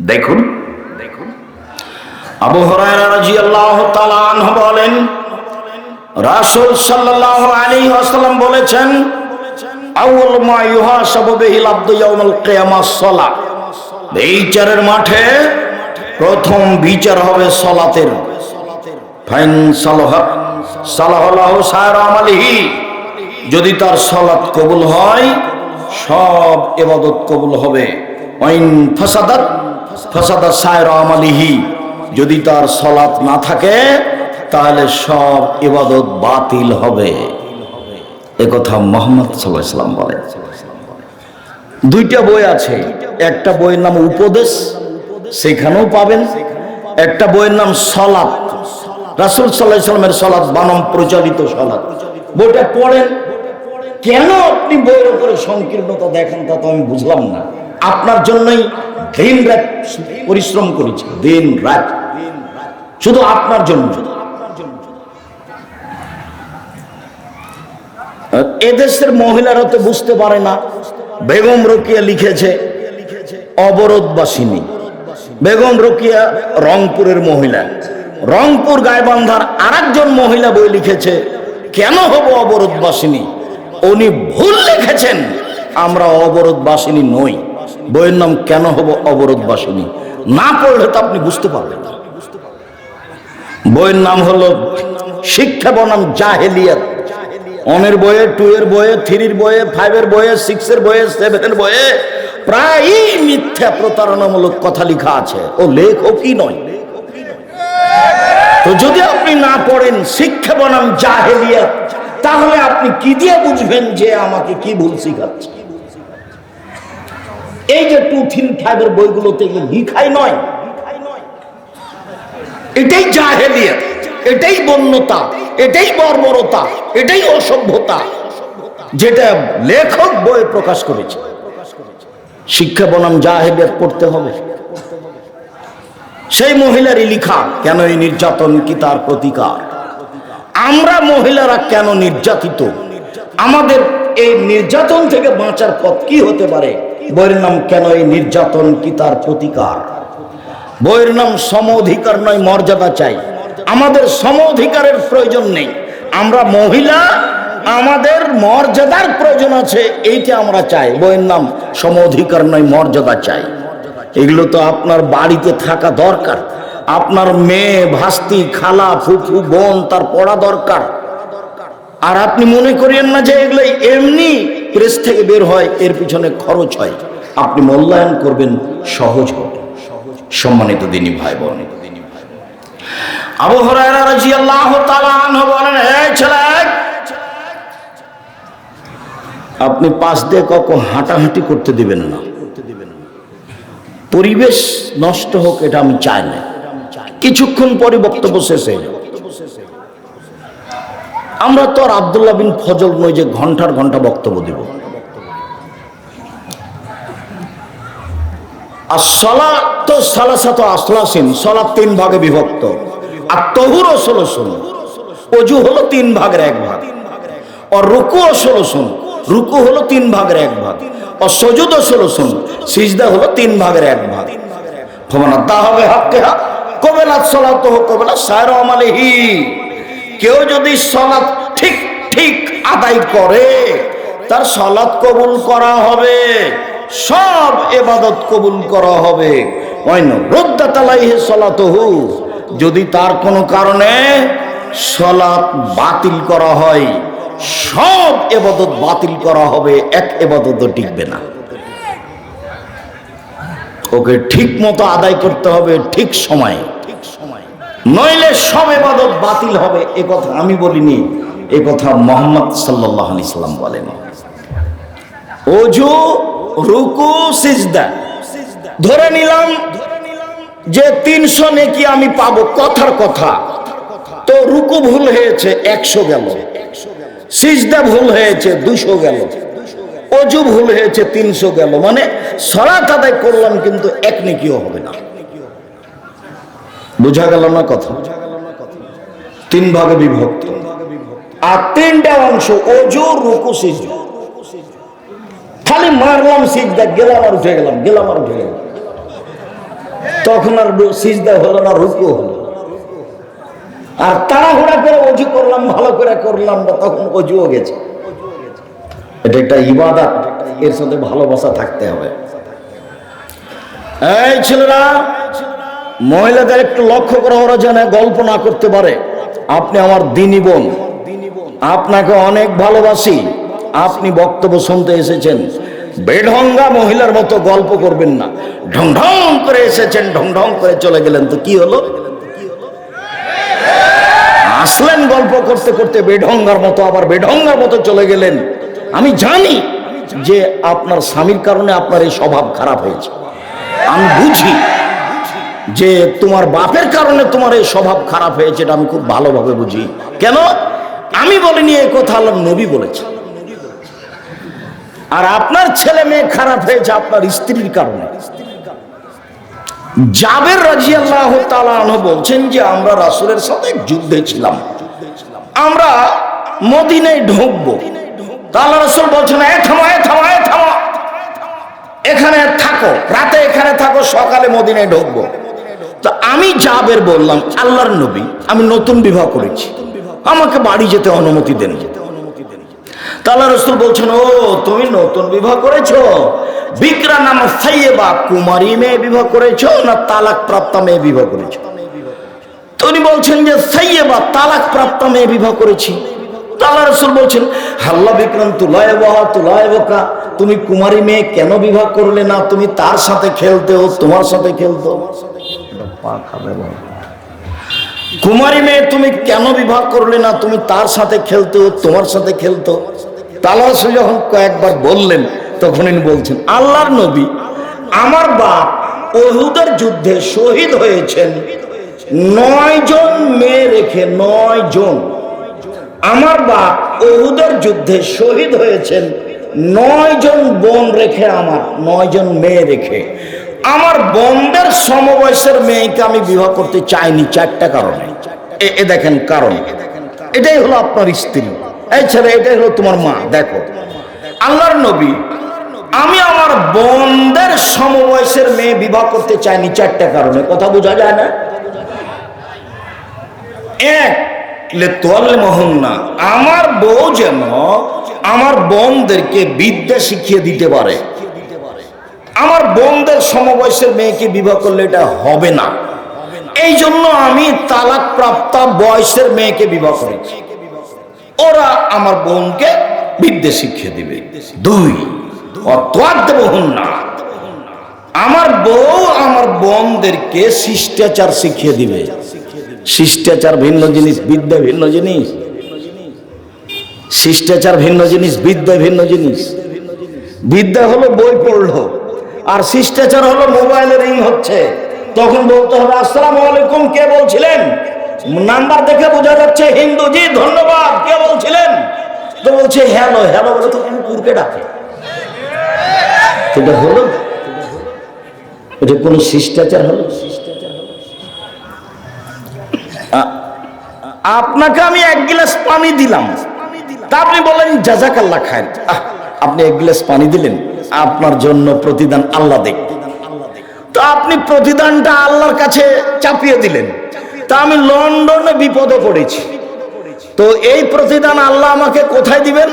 দেখুন আবু তাআলা আনহু বলেন, রাসূল সাল্লাল্লাহু আলাইহি ওয়াসাল্লাম বলেছেন, আউয়াল মা ইয়াউমাল মাঠে প্রথম বিচার হবে সালাতের। ফাইন সায়র যদি তার সালাত কবুল হয়, সব ইবাদত কবুল হবে। ওয়াইন যদি তার সালাত না থাকে, তাহলে সব ইবাদত বাতিল হবে। একথা মোহাম্মদ সাল্লাহ সাল্লাম দুইটা বই আছে, একটা বইয়ের নাম উপদেশ, সেখানেও পাবেন। একটা বইয়ের নাম সলাপ রাসুল সাল্লাহ সাল্লামের সলাপ বানম প্রচালিত সলাপ বইটা পড়েন। কেন আপনি বইয়ের উপরে সংকীর্ণতা দেখেন তা তো আমি বুঝলাম না। আপনার জন্যই দিন রাত পরিশ্রম করেছি দিন রাত শুধু আপনার জন্য। এদেশের মহিলারা তো বুঝতে পারে না, বেগম রকিয়া লিখেছে অবরোধবাসিনী। বেগম রকিয়া রংপুরের মহিলা। রংপুর গায়বান্ধার আরেকজন মহিলা বই লিখেছে, কেন হব অবরোধবাসিনী? উনি ভুল লিখেছেন, আমরা অবরোধবাসিনী নই। বইয়ের নাম কেন হব অবরোধ অবরোধবাসিনী না পড়লে তো আপনি বুঝতে পারবেন না। বইয়ের নাম হলো শিক্ষা বনাম জাহেলিয়াত। অনের বইয়ে টু এর বইয়ে, থ্রির বইয়ে, ফাইভের বইয়ে, সিক্সের বইয়ে, সেভেনের বইয়ে প্রায়ই মিথ্যা প্রতারণামূলক কথা লেখা আছে। ও লেখকই নয়। তো যদি আপনি না পড়েন শিক্ষা বনাম জাহেলিয়াত, তাহলে আপনি কি দিয়ে বুঝবেন যে আমাকে কি ভুল শিখাচ্ছে? এই যে টু থ্রি ফাইভের বইগুলোতে লিখাই নয়। এটাই জাহেলিয়াত, এটাই বন্যতা, এটাই বর্বরতা এটাই অসভ্যতা, যেটা লেখক বই প্রকাশ করেছে। শিক্ষা বনাম জাহেলিয়াত পড়তে হবে। সেই মহিলারই লিখা, কেন এই নির্যাতন কি তার প্রতিকার? আমরা মহিলারা কেন নির্যাতিত? আমাদের এই নির্যাতন থেকে বাঁচার পথ কি হতে পারে? বইয়ের নাম কেন এই নির্যাতন কি তার প্রতিকার? বইয়ের নাম সম অধিকার নয়, মর্যাদা চাই। আমাদের সম অধিকারের প্রয়োজন নেই। আমরা মহিলা, আমাদের মর্যাদার প্রয়োজন আছে, এইটা আমরা চাই। বইয়ের নাম সম অধিকার নয়, মর্যাদা চাই। এগুলো তো আপনার বাড়িতে থাকা দরকার। আপনার মেয়ে, ভাস্তি, খালা, ফুফু, বোন, তার পড়া দরকার। আর আপনি মনে করিয়েন না যে এগুলো এমনি প্রেস থেকে বের হয়, এর পিছনে খরচ হয়। আপনি মূল্যায়ন করবেন সহজ হবে। সম্মানিত দিনী ভাই বোন আপনি পাশ দিয়ে কখনো হাঁটাহাঁটি করতে দিবেন না। পরিবেশ নষ্ট হোক, এটা আমি চাই না। কিছুক্ষণ পরে বক্তব্য শেষ হয়ে যাবে। আমরা তো আর আবদুল্লাহ বিন ফজল নই যে ঘণ্টার ঘণ্টা বক্তব্য দিব। আর সলা তো সালাসাত আসলাসিন সলা তিন ভাগে বিভক্ত। আর তহুর ষোলো শোন অজু হলো তিন ভাগের এক ভাগ। আর রুকু ষোলো শোন রুকু হলো তিন ভাগের এক ভাগ। আর সজুদ ষোলো শোন সিজদা হলো তিন ভাগের এক ভাগ। ফমানা তা হবে হাক্কে হাক কবেলা সলাত হোক কবেলা সায়র আমালেহি কেউ যদি সলাৎ ঠিক ঠিক আদায় করে, তার সলাৎ কবুল করা হবে, সব এবাদত কবুল করা হবে। যদি তার কোনো কারণে সলাৎ বাতিল করা হয়, সব এবাদত বাতিল করা হবে, এক এবাদত টিকবে না। ওকে ঠিক মতো আদায় করতে হবে ঠিক সময়ে। নইলে সব এবাদত বাতিল হবে, এ কথা আমি বলিনি, এ কথা মোহাম্মদ সাল্লাহ সাল্লাম বলেন। অজু রুকু, সিজদা। ধরে নিলাম যে তিনশো নেকি আমি পাবো, কথার কথা। তো রুকু ভুল হয়েছে, একশো গেল। সিজদা ভুল হয়েছে দুশো গেল। অজু ভুল হয়েছে, তিনশো গেল। মানে সরাত আদায় করলাম, কিন্তু এক নেকিও হবে না। বোঝা গেল না কথা? তিন ভাগে বিভক্ত। আর তিনটা অংশ অজু রুকু খালি মারলাম সিজদা, গেলাম আর উঠে গেলাম গেলাম আর উঠে গেলাম। তখন আর সিজদা হলো না, রুকু হলো আর তাড়াহুড়া করে অজু করলাম, ভালো করে করলাম না, তখন অজুও গেছে। এটা একটা ইবাদত, এর সাথে ভালোবাসা থাকতে হবে। এই ছেলেরা মহিলাদের একটু লক্ষ্য করে ওরা যেন গল্প না করতে পারে। আপনি আমার দিনী বোন। আপনাকে অনেক ভালোবাসি। আপনি বক্তব্য শুনতে এসেছেন। বেঢঙ্গা মহিলার মতো গল্প করবেন না। ঢং ঢং করে এসেছেন, ঢং ঢং করে চলে গেলেন। তো কি হলো? আসলেন গল্প করতে করতে বেঢঙ্গার মতো, আবার বেঢঙ্গার মতো চলে গেলেন। আমি জানি যে আপনার স্বামীর কারণে আপনার এই স্বভাব খারাপ হয়েছে। আমি বুঝি। যে তোমার বাপের কারণে তোমার এই স্বভাব খারাপ হয়েছে, এটা আমি খুব ভালোভাবে বুঝি। কেন? আমি বলিনি এই কথা আল্লাহ নবী বলেছে আর আপনার ছেলে মেয়ে খারাপ হয়েছে আপনার স্ত্রীর কারণে। জাবের রাজি আল্লাহ বলছেন যে, আমরা রাসুলের সাথে যুদ্ধে ছিলাম। আমরা মদিনায় ঢুকবো। তাহলে রসুল বলছেন এখানে থাকো, রাতে এখানে থাকো, সকালে মদিনায় ঢুকবো। তো আমি জাবের বললাম, আল্লাহর নবী, আমি নতুন বিবাহ করেছি। আমাকে বাড়ি যেতে অনুমতি দেন। তাল্লা রসুল বলছেন, ও, তুমি নতুন বিবাহ করেছ? বিক্রা নাম সাইয়েবা, কুমারী মেয়ে বিবাহ করেছ না তালাক প্রাপ্ত মেয়ে বিবাহ করেছ? তো উনি বলছেন যে, সাইয়েবা তালাক প্রাপ্ত মেয়ে বিবাহ করেছি। তাল্লা রসুল বলছেন, হাল্লা বিক্রম তুলায় বহা তুলায় বোকা। তুমি কুমারী মেয়ে কেন বিবাহ করলে না? তুমি তার সাথে খেলতেও তোমার সাথে খেলতো। পা খাবে বাবা। কুমারী মেয়ে, তুমি কেন বিবাহ করলে না? তুমি তার সাথে খেলতো, তোমার সাথে খেলতো? তালাস যখন কয়েকবার বললেন তখন ইনি বলছেন, আল্লাহর নবী আমার বাপ ওহুদের যুদ্ধে শহীদ হয়েছেন। নয় জন মেয়ে রেখে, নয় জন। আমার বাপ ওহুদের যুদ্ধে শহীদ হয়েছেন। নয় জন বোন রেখে আমার, নয় জন মেয়ে রেখে। আমার বোনদের সমবয়সের মেয়েকে আমি বিবাহ করতে চাইনি, চারটা কারণে। এ- দেখেন কারণ। এটাই হলো আপনার স্ত্রী। এই ছেলে, এটাই হলো তোমার মা। দেখো, আল্লাহর নবী, আমি আমার বোনদের সমবয়সের মেয়ে বিবাহ করতে চাইনি, চারটা কারণে। কথা বোঝা যায় না? এক তোয়ালে মোহন না। আমার বউ যেন আমার বোনদেরকে বিদ্যা শিখিয়ে দিতে পারে। আমার বোনদের সমবয়সের মেয়েকে বিবাহ করলে এটা হবে না। এই জন্য আমি তালাক প্রাপ্ত বয়সের মেয়েকে বিবাহ করেছি। ওরা আমার বোনকে বিদ্যা শিখিয়ে দিবে। দুই আমার বউ আমার বোনদেরকে শিষ্টাচার শিখিয়ে দিবে। শিষ্টাচার ভিন্ন জিনিস, বিদ্যা ভিন্ন জিনিস। শিষ্টাচার ভিন্ন জিনিস, বিদ্যা ভিন্ন জিনিস। বিদ্যা হলো বই পড়ল। আর শিষ্টাচার হলো মোবাইলে রিং হচ্ছে। তখন বলতে হবে, আসসালামু আলাইকুম, কে বলছিলেন? নাম্বার দেখে বোঝা যাচ্ছে হিন্দু জি, ধন্যবাদ, কে বলছিলেন? তো বলছে, হ্যালো হ্যালো, বলে তো কুকুরকে ডাকে। এটা হলো এটা কোন শিষ্টাচার হলো? আপনাকে আমি এক গ্লাস পানি দিলাম। তা আপনি বলেন জাজাকাল্লা খায় আপনি এক গ্লাস পানি দিলেন। আপনার জন্য প্রতিদান আল্লাহ দেখ। তো আপনি প্রতিদানটা আল্লাহর কাছে চাপিয়ে দিলেন। তা আমি লন্ডনে বিপদে পড়েছি। তো এই প্রতিদান আল্লাহ আমাকে কোথায় দিবেন?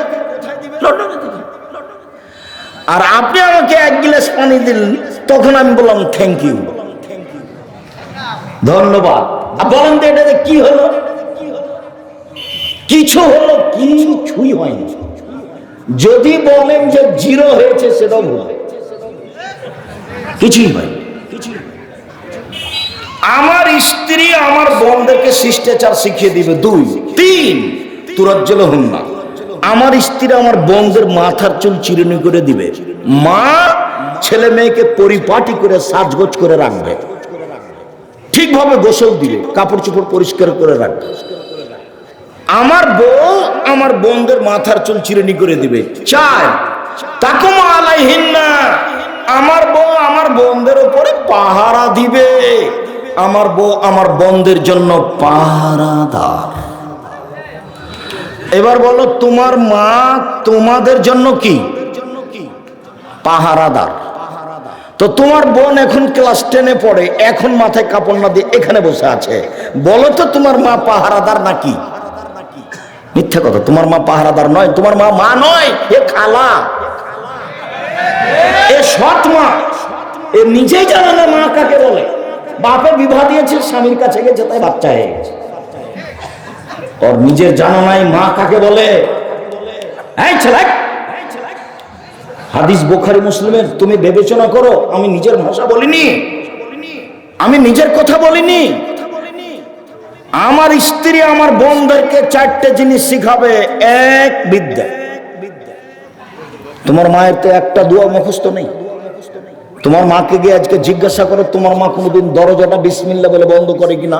আর আপনি আমাকে এক গিলাস পানি দিলেন, তখন আমি বললাম থ্যাংক ইউ ধন্যবাদ। বলেন তো এটাতে কি হলো? কিছু হলো কিছুই হয়নি। যদি বলেন যে জিরো হয়েছে, সেটাও ভুল কিছুই হয়নি আমার স্ত্রী আমার বোনদেরকে শিষ্টাচার শিখিয়ে দিবে। দুই, তিন, তুরাজ্জল হন না। আমার স্ত্রী আমার বোনদের মাথার চুল চিরুনি করে দিবে। মা ছেলে মেয়েকে পরিপাটি করে সাজগোজ করে রাখবে। ঠিকভাবে গোসল দিবে, কাপড় চোপড় পরিষ্কার করে রাখবে। আমার বউ আমার বোনদের মাথার চুল চিরুনি করে দিবে। চার তাকুম আলাইহিন্না আমার বউ আমার বোনদের উপরে পাহারা দিবে। আমার বউ আমার বোনদের জন্য পাহারাদার এবার বলো, তোমার মা তোমাদের জন্য কি? পাহারাদার তো তোমার বোন এখন ক্লাস টেনে পড়ে, এখন মাথায় কাপড় না দিয়ে এখানে বসে আছে। বলো তো, তোমার মা পাহারাদার নাকি? মিথ্যা কথা। তোমার মা পাহারাদার নয়, তোমার মা মা নয়, এ খালা। এ সৎ মা। এ নিজেই জানে না মা কাকে বলে। বাপে বিবাহ দিয়েছে, স্বামীর কাছে গেছে, তাই বাচ্চা হয়ে গেছে। ওর নিজের জানা নাই মা কাকে বলে। এই ছেলে! হাদিস বোখারি, মুসলিমের, তুমি বিবেচনা করো, আমি নিজের ভাষা বলিনি। আমি নিজের কথা বলিনি। আমার স্ত্রী আমার বোনদেরকে চারটে জিনিস শিখাবে, এক বিদ্যা। তোমার মায়ের তো একটা দুয়া মুখস্থ নেই। তোমার মাকে গিয়ে আজকে জিজ্ঞাসা করো, তোমার মা কোনোদিন দরজাটা বিসমিল্লা বলে বন্ধ করে কিনা?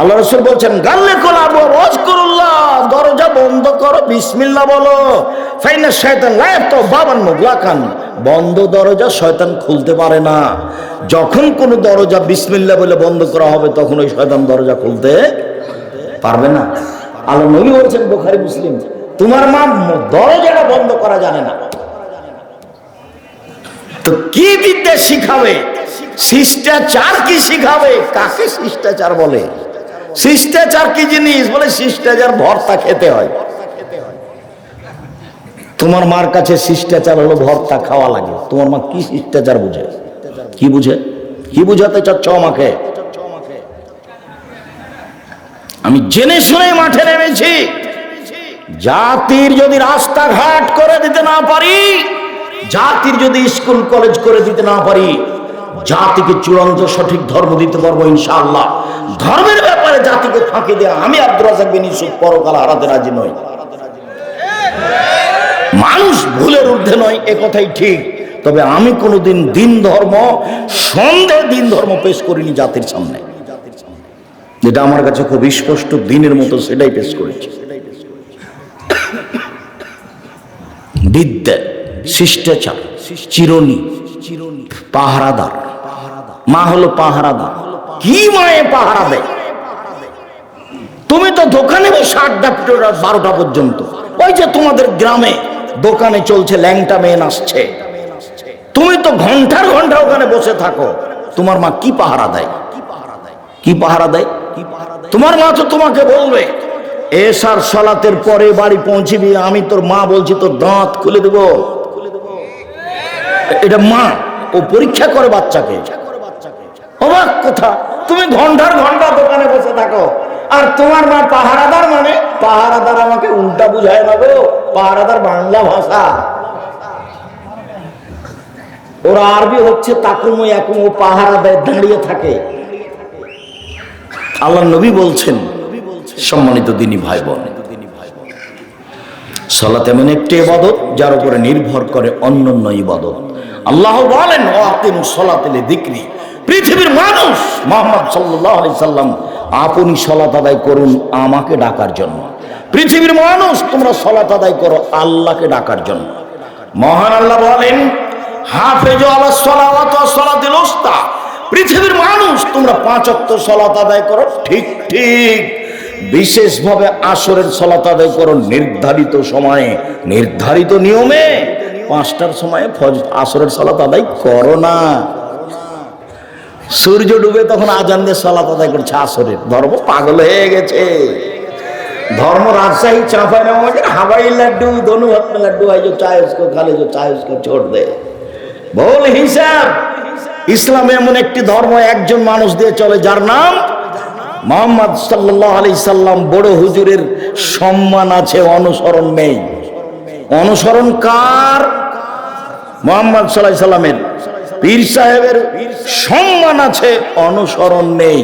আল্লাহ রসুল বলছেন গাল্লে কোলাবো রজকুরুল্লাহ দরজা বন্ধ করো বিসমিল্লা বলো। ফাইনা শয়তান লাইফ তো বাবান মুগলাকান। বন্ধ দরজা শয়তান খুলতে পারে না। যখন কোন দরজা বিসমিল্লা বলে বন্ধ করা হবে, তখন ওই শয়তান দরজা খুলতে পারবে না। আল্লাহ নবী বলছেন, বোখারি মুসলিম, তোমার মা দরজাটা বন্ধ করা জানে না। তো কি বিদ্যা শিখাবে? শিষ্টাচার কি শিখাবে? কাকে শিষ্টাচার বলে? শিষ্টাচার কি জিনিস? বলে শিষ্টাচার ভর্তা খেতে হয়। তোমার মার কাছে শিষ্টাচার হলো ভর্তা খাওয়া লাগে। তোমার মা কি শিষ্টাচার বুঝে? কি বুঝে? কি বুঝাতে চাচ্ছ আমাকে? আমি জেনে শুনে মাঠে নেমেছি। জাতির যদি রাস্তাঘাট করে দিতে না পারি, জাতির যদি স্কুল, কলেজ করে দিতে না পারি, জাতিকে চূড়ান্ত সঠিক ধর্ম দিতে পারব ইনশাআল্লাহ। ধর্মের ব্যাপারে জাতিকে ফাঁকি দেয়া আমি আব্দুল রাজাক বিন ইউসুফ পরকাল হারাতে রাজি নই মানুষ ঊর্ধ্বে নয়, এ কথাই ঠিক। তবে আমি কোনোদিন দিন ধর্ম, সন্দেহ দিন ধর্ম পেশ করিনি জাতির সামনে। যেটা আমার কাছে খুব স্পষ্ট, দিনের মতো সেটাই পেশ করেছি। বিদ্যা, শিষ্টাচার, চিরনি, পাহারাদার। মা হলো পাহারাদার। কি মায়ে পাহারা দেয়? তুমি তো দোকানে বসে আড্ডা বারোটা পর্যন্ত। ওই যে তোমাদের গ্রামে দোকানে চলছে, ল্যাংটা মেয়ে আসছে। তুমি তো ঘণ্টার ঘণ্টা ওখানে বসে থাকো। তোমার মা কি পাহারা দেয়? কি পাহারা দেয়? কি তোমার মা তো তোমাকে বলবে, এসার সলাতের পরে বাড়ি পৌঁছিবি, আমি তোর মা বলছি, তোর দাঁত খুলে দেব। এটা মা, ও পরীক্ষা করে বাচ্চাকে। অবাক কথা, তুমি ঘণ্টার ঘণ্টা দোকানে বসে থাকো। আর তোমার মা পাহারাদার মানে? পাহারাদার আমাকে উল্টা বুঝায় না গো, পাহারাদার বাংলা ভাষা। ওরা আরবি হচ্ছে তাকুমো একুম পাহারা দেয় দাঁড়িয়ে থাকে। আল্লাহ নবী বলছেন, সম্মানিত দিনী ভাই বোন সলাত এমন একটি ইবাদত যার উপরে নির্ভর করে অন্যান্য ইবাদত। আল্লাহ বলেন ও আকিম সলাতেলে দিকরি পৃথিবীর মানুষ মোহাম্মদ সাল্লাহ সাল্লাম আপনি সলাত আদায় করুন আমাকে ডাকার জন্য। পৃথিবীর মানুষ, তোমরা সলাত আদায় করো আল্লাহকে ডাকার জন্য। মহান আল্লাহ বলেন, হাফেজ আল্লাহ সলাওয়াত সলাতিল উস্তা। পৃথিবীর মানুষ, তোমরা পাঁচ অক্ত সলাত আদায় করো ঠিক ঠিক। বিশেষভাবে আসরের সলাত আদায় করো নির্ধারিত সময়ে, নির্ধারিত নিয়মে। পাঁচটার সময় আসরের সলাত আদায় করো না। সূর্য ডুবে তখন আজান দিয়ে সলাত আদায় করছে আসরের। ধর্ম পাগল হয়ে গেছে। ধর্ম রাজশাহী চাঁপাই আমাকে হাবাই লাড্ডু, ধনু হাত লাড্ডু হয় চায় উসকো, খালে যে চায় উসকো ছোড় দে। ভুল হিসাব। ইসলাম এমন একটি ধর্ম, একজন মানুষ দিয়ে চলে, যার নাম মোহাম্মদ সাল্লাহ আলি সাল্লাম। বড় হুজুরের সম্মান আছে, অনুসরণ নেই। অনুসরণ কার? মোহাম্মদ সাল্লাহ সাল্লামের। পীর সাহেবের সম্মান আছে অনুসরণ নেই।